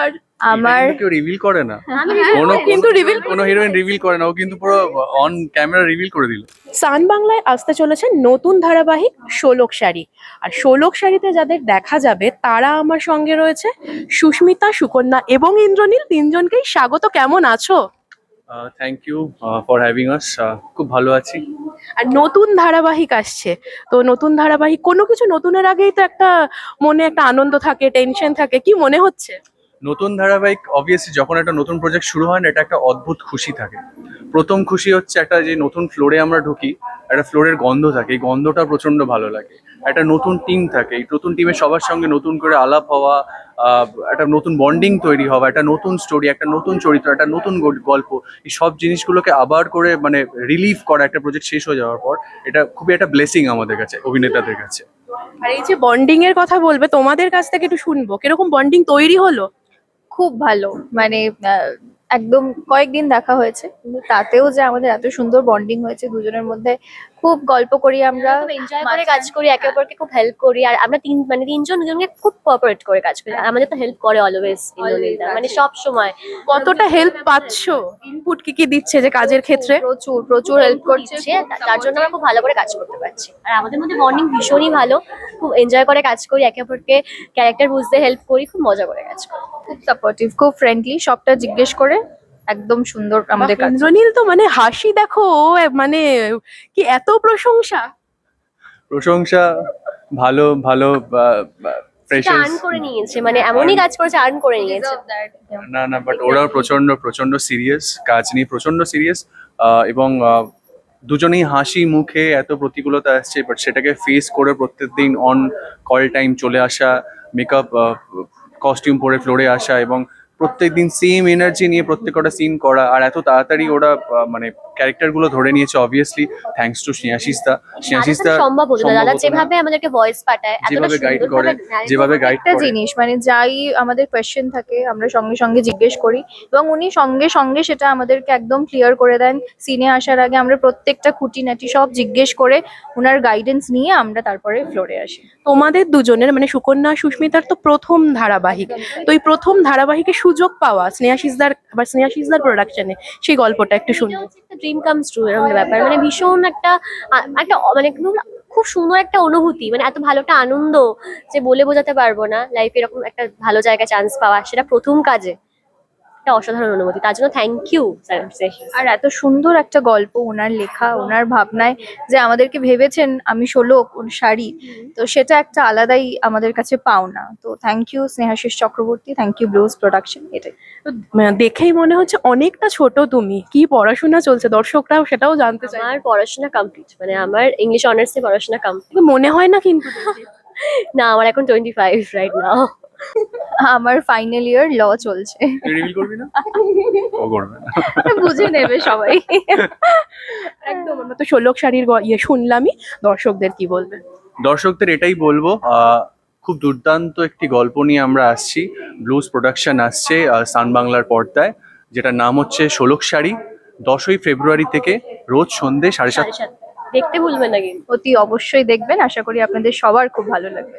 আর আমার কেউ রিভিল করে না। আমি কোনো কিন্তু রিভিল কোনো হিরোইন রিভিল করে না ও কিন্তু পুরো অন ক্যামেরা রিভিল করে দিল। সান বাংলায় আসতে চলেছে নতুন ধারাবাহিক ষোলক শাড়ি। আর ষোলক শাড়িতে যাদের দেখা যাবে তারা আমার সঙ্গে রয়েছে। সুস্মিতা সুকন্যা এবং ইন্দ্রনীল তিনজনকেই স্বাগত। কেমন আছো? Thank you for having us খুব ভালো আছি। আর নতুন ধারাবাহিক আসছে। তো নতুন ধারাবাহিক কোনো কিছু নতুনের আগেই তো একটা মনে একটা আনন্দ থাকে টেনশন থাকে। কি মনে হচ্ছে? নতুন ধারাবাহিক অবভিয়াসলি যখন একটা নতুন প্রজেক্ট শুরু হয় না, এটা একটা অদ্ভুত খুশি থাকে। প্রথম খুশি হচ্ছে একটা যে নতুন ফ্লোরে আমরা ঢুকি, একটা ফ্লোরের গন্ধ থাকে, এই গন্ধটা প্রচণ্ড ভালো লাগে। একটা নতুন টিম থাকে, এই নতুন টিমের সবার সঙ্গে নতুন করে আলাপ হওয়া একটা নতুন বন্ডিং তৈরি হওয়া, একটা নতুন স্টোরি একটা নতুন চরিত্র, একটা নতুন গল- গল্প, এই সব জিনিসগুলোকে আবার করে মানে রিলিভ করা একটা প্রজেক্ট শেষ হয়ে যাওয়ার পর, এটা খুবই একটা ব্লেসিং আমাদের কাছে, অভিনেতাদের কাছে। আর এই যে বন্ডিং এর কথা বলবে, তোমাদের কাছ থেকে একটু শুনব। কীরকম বন্ডিং তৈরি হলো? খুব ভালো। মানে একদম কয়েকদিন দেখা হয়েছে। কিন্তু তাতেও যে আমাদের এত সুন্দর বন্ডিং হয়েছে দুজনের মধ্যে খুব গল্প করি আমরা খুব এনজয় করে কাজ করি একে অপরকে খুব হেল্প করি আর আমরা তিন মানে তিনজন দুজনকে খুব কোঅপারেট করে কাজ করি। আর আমাদের তো হেল্প করে অলওয়েজ মানে সব সময়। কতটা হেল্প পাচ্ছো? ইনপুট কি কি দিচ্ছে যে কাজের ক্ষেত্রে? প্রচুর প্রচুর হেল্প করছে। তার জন্য আমরা খুব ভালো করে কাজ করতে পারছি। আর আমাদের মধ্যে বন্ডিং ভীষণই ভালো। খুব এনজয় করে কাজ করি একে অপরকে ক্যারেক্টার বুঝতে হেল্প করি খুব মজা করে কাজ করি। খুব সাপোর্টিভ খুব ফ্রেন্ডলি সবটা জিজ্ঞেস করে একদম সুন্দর আমাদের কাজ। ইন্দ্রনীল তো মানে হাসি দেখো মানে কি এত প্রশংসা? প্রশংসা ভালো ভালো আর্ন করে নিয়েছে মানে এমনই কাজ করেছে আর্ন করে নিয়েছে। না না বাট ওরাও প্রচণ্ড প্রচণ্ড সিরিয়াস কাজ নিয়ে প্রচণ্ড সিরিয়াস এবং আহ, দুজনেই হাসি মুখে এত প্রতিকূলতা আসছে বাট সেটাকে ফেস করে প্রত্যেকদিন অন কল টাইম চলে আসা মেকআপ কস্টিউম পরে ফ্লোরে আসা এবং প্রত্যেকদিন সেম এনার্জি নিয়ে প্রত্যেক প্রত্যেকটা সিন করা আর এত তাড়াতাড়ি ওরা মানে ক্যারেক্টারগুলো ধরে নিয়েছে অবভিয়াসলি থ্যাঙ্কস টু দা দাদা সম্ভব হতো দাদা। যেভাবে আমাদেরকে ভয়েস পাঠায় যেভাবে সুন্দরভাবে করে, যেভাবে গাইড একটা করে। জিনিস মানে যাই আমাদের কোয়েশ্চেন থাকে আমরা সঙ্গে সঙ্গে জিজ্ঞেস করি এবং উনি সঙ্গে সঙ্গে সেটা আমাদেরকে একদম ক্লিয়ার করে দেন। সিনে আসার আগে আমরা প্রত্যেকটা খুঁটিনাটি সব জিজ্ঞেস করে ওনার গাইডেন্স নিয়ে আমরা তারপরে ফ্লোরে আসি। তোমাদের দুজনের মানে সুকন্যা সুস্মিতার তো প্রথম ধারাবাহিক। তো এই প্রথম ধারাবাহিকে সুযোগ পাওয়া স্নেহাশিসদার বা স্নেহাশিসদার প্রোডাকশনে সেই গল্পটা একটু একটা ড্রিম কামস ট্রু এরকম ব্যাপার। মানে ভীষণ একটা একটা মানে খুব সুন্দর একটা অনুভূতি। মানে এত ভালো একটা আনন্দ যে বলে বোঝাতে পারব না। লাইফে এরকম একটা ভালো জায়গায় চান্স পাওয়া, সেটা প্রথম কাজে। একটা অসাধারণ অনুভূতি তার জন্য থ্যাংক ইউ স্যার আর এত সুন্দর একটা গল্প ওনার লেখা ওনার ভাবনায় যে আমাদেরকে ভেবেছেন আমি ষোলক ওর শাড়ি। তো সেটা একটা আলাদাই আমাদের কাছে পাওনা। তো thank you Snehashis Chakraborty thank you Blues Production এটাই। তো দেখেই মনে হচ্ছে অনেকটা ছোট তুমি। কি পড়াশোনা চলছে? দর্শকরাও সেটাও জানতে চায়। আমার পড়াশোনা কমপ্লিট মানে আমার ইংলিশ অনার্স এ পড়াশোনা কমপ্লিট মনে হয় না কিন্তু। না আমার এখন টোয়েন্টি ফাইভ রাইট নাও আমার ফাইনাল ইয়ার ল চলছে। রিভিল করবি না? ও করবে না। বুঝে নেবে সবাই। একদম আমরা তো ষোলক শাড়ির ইয়ে শুনলামই দর্শকদের কি বলবে? দর্শকদের এটাই বলব আহ, খুব দুর্দান্ত একটি গল্প নিয়ে আমরা আসছি। ব্লুজ প্রোডাকশন আসছে আহ, সান বাংলার পর্দায় যেটার নাম হচ্ছে ষোলক শাড়ি দশই ফেব্রুয়ারি থেকে রোজ সন্ধে সাড়ে সাত সাড়ে সাত। দেখতে ভুলবেন না কিন্তু। অতি অবশ্যই দেখবেন আশা করি আপনাদের সবার খুব ভালো লাগবে।